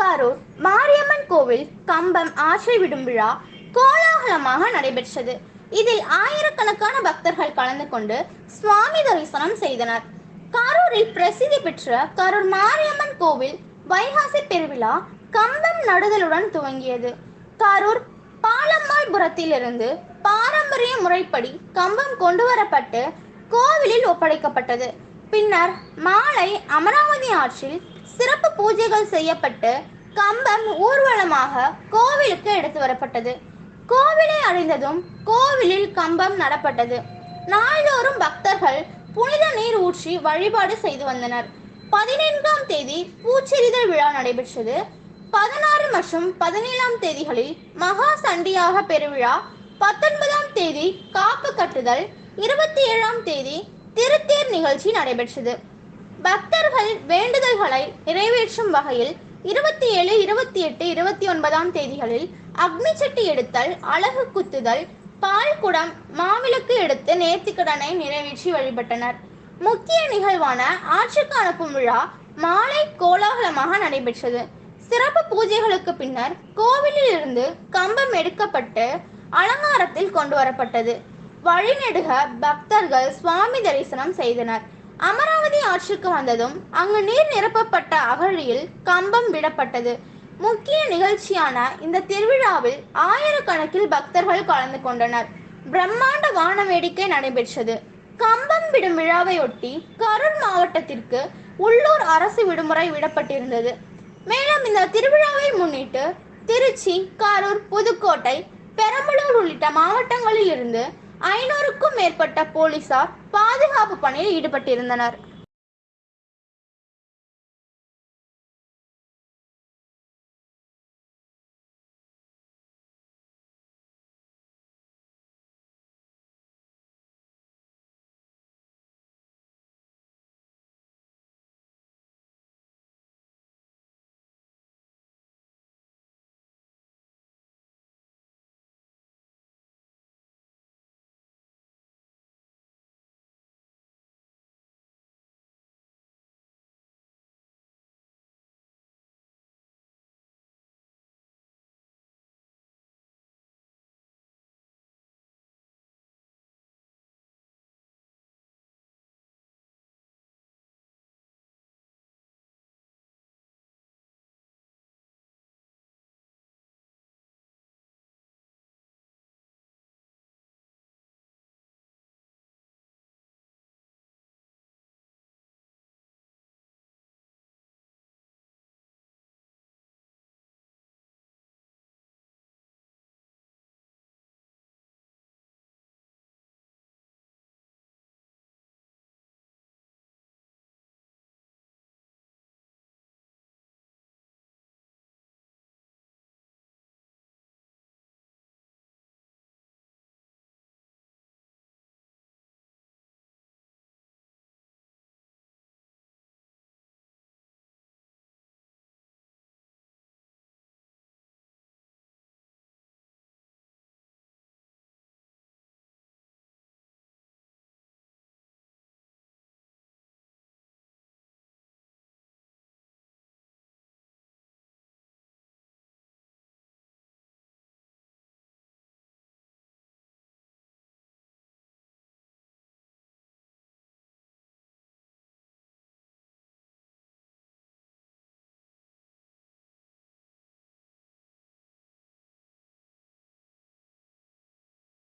கரூர் மாரியம்மன் கோவில் கம்பம் ஆற்றை விடும் விழா கோலாகலமாக நடைபெற்றது. இதில் ஆயிரக்கணக்கான பக்தர்கள் கலந்து கொண்டு சுவாமி தரிசனம் செய்தனர். கரூரில் பிரசித்தி பெற்ற கரூர் மாரியம்மன் கோவில் வைகாசி பெருவிழா கம்பம் நடுதலுடன் துவங்கியது. கரூர் பாலம்மாள்புரத்திலிருந்து பாரம்பரிய முறைப்படி கம்பம் கொண்டு வரப்பட்டு கோவிலில் ஒப்படைக்கப்பட்டது. பின்னர் மாலை அமராவதி ஆற்றில் சிறப்பு பூஜைகள் செய்யப்பட்டு கம்பம் ஊர்வலமாக கோவிலுக்கு எடுத்து வரப்பட்டது. கோவிலை அடைந்ததும் கோவிலில் கம்பம் நடப்பட்டது. நாள்தோறும் பக்தர்கள் புனித நீர் ஊற்றி வழிபாடு செய்து வந்தனர். பதினைந்தாம் தேதி பூச்செறிதல் விழா நடைபெற்றது. பதினாறு மற்றும் பதினேழாம் தேதிகளில் மகா சண்டியாக பெருவிழா. பத்தொன்பதாம் தேதி காப்பு கட்டுதல். இருபத்தி ஏழாம் தேதி திருத்தேர் நிகழ்ச்சி நடைபெற்றது. பக்தர்கள் வேண்டுதல்களை நிறைவேற்றும் வகையில் இருபத்தி ஏழு இருபத்தி எட்டு இருபத்தி ஒன்பதாம் தேதிகளில் அக்னி சட்டி எடுத்தல் அழகு குத்துதல் பால் குடம் மாவிளக்கு எடுத்து நேர்த்திக்கடனை நிறைவேற்றி வழிபட்டனர். முக்கிய நிகழ்வான ஆட்சிக்கு அனுப்பும் விழா மாலை கோலாகலமாக நடைபெற்றது. சிறப்பு பூஜைகளுக்கு பின்னர் கோவிலில் இருந்து கம்பம் எடுக்கப்பட்டு அலங்காரத்தில் கொண்டு வரப்பட்டது. வழிநெடுக பக்தர்கள் சுவாமி தரிசனம் செய்தனர். அமராவதி ஆற்றுக்கு வந்ததும் அங்கு நீர் நிரப்பப்பட்ட அகழியில் கம்பம் விடப்பட்டது. முக்கிய நிகழ்ச்சியான இந்த திருவிழாவில் ஆயிரக்கணக்கில் பக்தர்கள் கலந்து கொண்டனர். பிரம்மாண்ட வான வேடிக்கை நடைபெற்றது. கம்பம் விடும் விழாவையொட்டி கரூர் மாவட்டத்திற்கு உள்ளூர் அரசு விடுமுறை விடப்பட்டிருந்தது. மேலும் இந்த திருவிழாவை முன்னிட்டு திருச்சி கரூர் புதுக்கோட்டை பெரம்பலூர் உள்ளிட்ட மாவட்டங்களில் இருந்து ஐநூறுக்கும் மேற்பட்ட போலீசார் பாதுகாப்பு பணியில் ஈடுபட்டிருந்தனர்.